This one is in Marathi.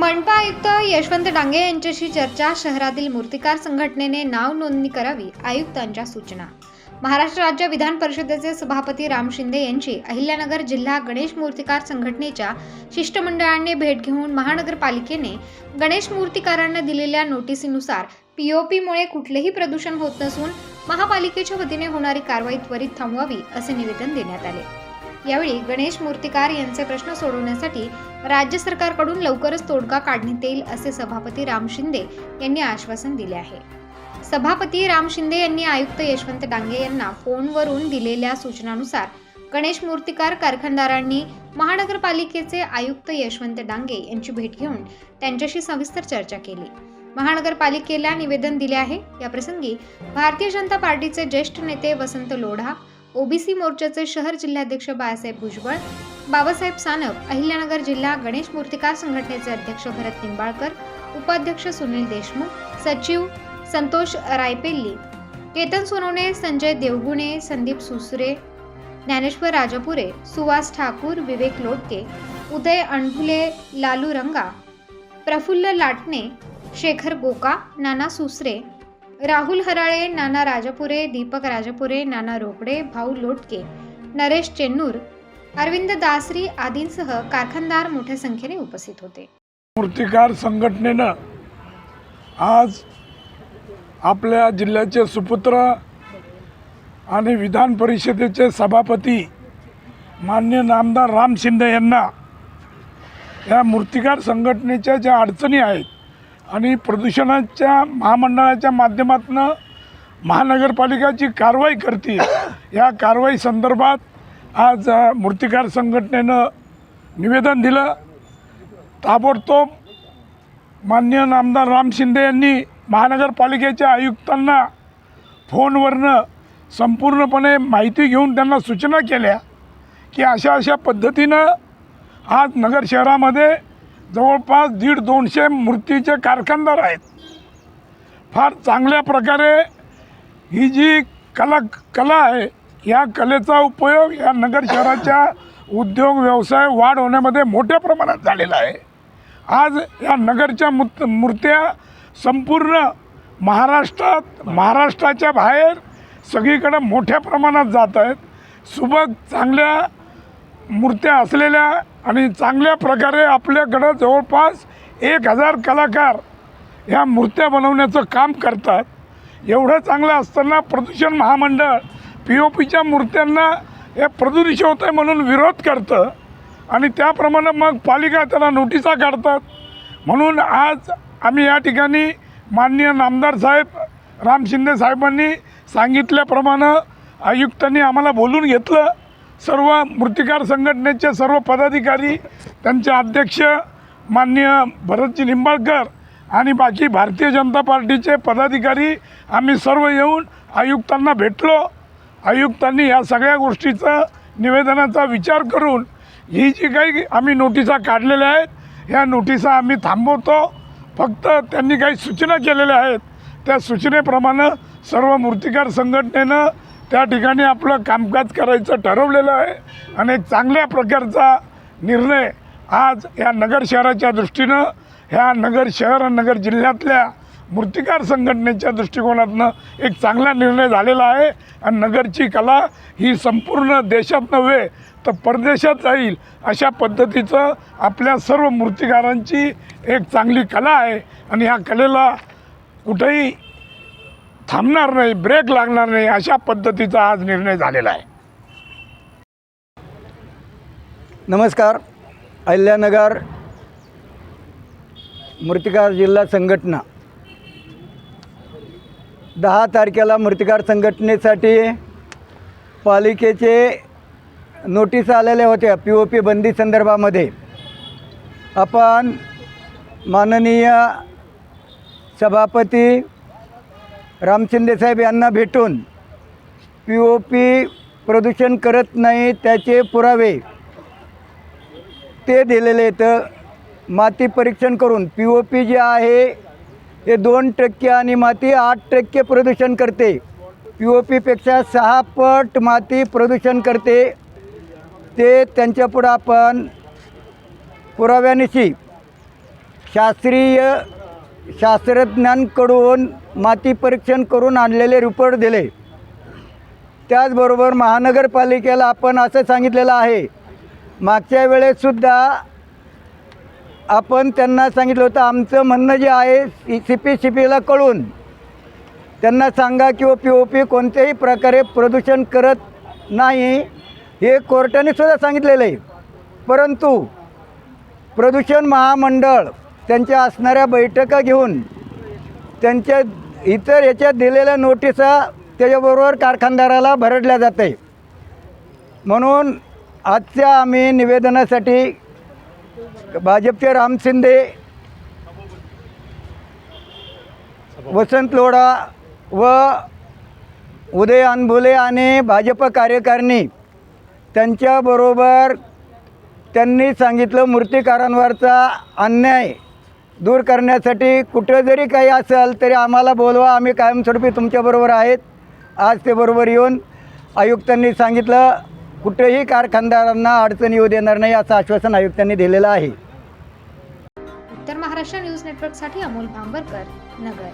मनपा आयुक्त यशवंत डांगे यांच्याशी चर्चा शहरातील मूर्तिकार संघटनेने नाव नोंदणी करावी आयुक्तांच्या सूचना. महाराष्ट्र राज्य विधान परिषदेचे सभापती राम शिंदे यांची अहिल्यानगर जिल्हा गणेश मूर्तिकार संघटनेच्या शिष्टमंडळाने भेट घेऊन महानगरपालिकेने गणेश मूर्तिकारांना दिलेल्या नोटिसीनुसार पीओपीमुळे कुठलेही प्रदूषण होत नसून महापालिकेच्या वतीने होणारी कारवाई त्वरित थांबवावी असे निवेदन देण्यात आले. यावेळी गणेश मूर्तिकार यांचे प्रश्न सोडवण्यासाठी राज्य सरकारकडून लवकरच तोडगा काढण्यात येईल असे सभापती राम शिंदे यांनी आश्वासन दिले आहे. सभापती राम शिंदे यांनी आयुक्त यशवंत डांगे यांना फोनवरून दिलेल्या सूचनानुसार गणेश मूर्तिकार कारखानदारांनी महानगरपालिकेचे आयुक्त यशवंत डांगे यांची भेट घेऊन त्यांच्याशी सविस्तर चर्चा केली. महानगरपालिकेला निवेदन दिले आहे. याप्रसंगी भारतीय जनता पार्टीचे ज्येष्ठ नेते वसंत लोढा ओबीसी मोर्चाचे शहर जिल्हाध्यक्ष बाळासाहेब भुजबळ बाबासाहेब सानप अहिल्यानगर जिल्हा गणेश मूर्तिकार संघटनेचे अध्यक्ष भरत निंबाळकर उपाध्यक्ष सुनील देशमुख सचिव संतोष रायपेल्ली केतन सोनवणे संजय देवगुणे संदीप सुसरे ज्ञानेश्वर राजापुरे सुवास ठाकूर विवेक लोटके उदय अणभुले लालू रंगा प्रफुल्ल लाटणे शेखर गोका नाना सुसरे राहुल हराळे नाना राजापुरे दीपक राजापुरे नाना रोकडे भाऊ लोटके नरेश चेन्नूर अरविंद दासरी आदींसह कारखानदार मोठ्या संख्येने उपस्थित होते. मूर्तिकार संघटनेनं आज आपल्या जिल्ह्याचे सुपुत्र आणि विधान परिषदेचे सभापती मान्य नामदार राम शिंदे यांना या मूर्तिकार संघटनेच्या ज्या अडचणी आहेत आणि प्रदूषणाच्या महामंडळाच्या माध्यमातून महानगरपालिका जी कारवाई करते या कारवाई संदर्भात आज मूर्तिकार संघटनेनं निवेदन दिलं. ताबडतोब मान्य नामदार राम शिंदे यांनी महानगरपालिकेच्या आयुक्तांना फोनवरनं संपूर्णपणे माहिती घेऊन त्यांना सूचना केल्या की अशा अशा पद्धतीनं आज नगर शहरामध्ये जवळपास दीड दोनशे मूर्तीचे कारखानदार आहेत. फार चांगल्या प्रकारे ही जी कला कला आहे या कलेचा उपयोग या नगर शहराच्या उद्योग व्यवसाय वाढ होण्यामध्ये मोठ्या प्रमाणात झालेला आहे. आज या नगरच्या मूर्त मूर्त्या संपूर्ण महाराष्ट्रात महाराष्ट्राच्या बाहेर सगळीकडं मोठ्या प्रमाणात जात आहेत. सुबक चांगल्या मूर्त्या असलेल्या आणि चांगल्या प्रकारे आपल्याकडं जवळपास एक हजार कलाकार ह्या मूर्त्या बनवण्याचं काम करतात. एवढं चांगलं असताना प्रदूषण महामंडळ पी ओ पीच्या मूर्त्यांना हे प्रदूषित होतं आहे म्हणून विरोध करतं आणि त्याप्रमाणे मग पालिका त्याला नोटिसा काढतात. म्हणून आज आम्ही या ठिकाणी माननीय नामदार साहेब राम शिंदे साहेबांनी सांगितल्याप्रमाणे आयुक्तांनी आम्हाला बोलून घेतलं. सर्व मूर्तिकार संघटनेचे सर्व पदाधिकारी त्यांचे अध्यक्ष माननीय भरतजी निंबाळकर आणि बाकी भारतीय जनता पार्टीचे पदाधिकारी आम्ही सर्व येऊन आयुक्तांना भेटलो. आयुक्तांनी या सगळ्या गोष्टीचा निवेदनाचा विचार करून ही जी काही आम्ही नोटिसा काढलेल्या आहेत ह्या नोटिसा आम्ही थांबवतो. फक्त त्यांनी काही सूचना केलेल्या आहेत. त्या सूचनेप्रमाणे सर्व मूर्तिकार संघटनेनं त्या ठिकाणी आपलं कामकाज करायचं ठरवलेलं आहे आणि एक चांगल्या प्रकारचा निर्णय आज या नगर शहराच्या दृष्टीनं ह्या नगर शहर आणि नगर जिल्ह्यातल्या मूर्तिकार संघटनेच्या दृष्टिकोनातनं एक चांगला निर्णय झालेला आहे. आणि नगरची कला ही संपूर्ण देशात नव्हे तर परदेशात जाईल अशा पद्धतीचं आपल्या सर्व मूर्तिकारांची एक चांगली कला आहे. आणि ह्या कलेला कुठेही थांबणार नाही ब्रेक लागणार नाही अशा पद्धतीचा आज निर्णय झालेला आहे. नमस्कार अहिल्यानगर मूर्तिकार जिल्हा संघटना. दहा तारखेला मूर्तिकार संघटनेसाठी पालिकेचे नोटीस आलेल्या होत्या पी ओ पी बंदी संदर्भामध्ये. आपण माननीय सभापती साहेब यांना भेटून पी ओ पी प्रदूषण करत नाही त्याचे पुरावे ते दिलेले आहेत. माती परीक्षण करून पी ओ पी जे आहे हे दोन टक्के आणि माती आठ टक्के प्रदूषण करते. पी ओ पीपेक्षा सहा पट माती प्रदूषण करते. ते त्यांच्यापुढं आपण पुराव्यानिशी शास्त्रीय शास्त्रज्ञांकडून माती परीक्षण करून आणलेले रिपोर्ट दिले. त्याचबरोबर महानगरपालिकेला आपण असं सांगितलेलं आहे मागच्या वेळेससुद्धा आपण त्यांना सांगितलं होतं आमचं म्हणणं जे आहे सी पी सी पीला कळून त्यांना सांगा की ओ पी ओ पी कोणत्याही प्रकारे प्रदूषण करत नाही हे कोर्टाने सुद्धा सांगितलेलं आहे. परंतु प्रदूषण महामंडळ त्यांच्या असणाऱ्या बैठका घेऊन त्यांच्या इतर याच्यात दिलेल्या नोटिसा त्याच्याबरोबर कारखानदाराला भरडल्या जाते. म्हणून आजच्या आम्ही निवेदनासाठी भाजपचे राम शिंदे वसंत लोढा व उदय अनभुले आणि भाजप कार्यकारिणी त्यांच्याबरोबर त्यांनी सांगितलं मूर्तिकारांवरचा अन्याय दूर करण्यासाठी कुठं जरी काही असेल तरी आम्हाला बोलवा. आम्ही कायमस्वरूपी तुमच्याबरोबर आहेत. आज ते बरोबर येऊन आयुक्तांनी सांगितलं कुठेही कारखानदारांना अडचण येऊ देणार नाही असं आश्वासन आयुक्तांनी दिलेलं आहे. उत्तर महाराष्ट्र न्यूज नेटवर्कसाठी अमोल भांबरकर नगर.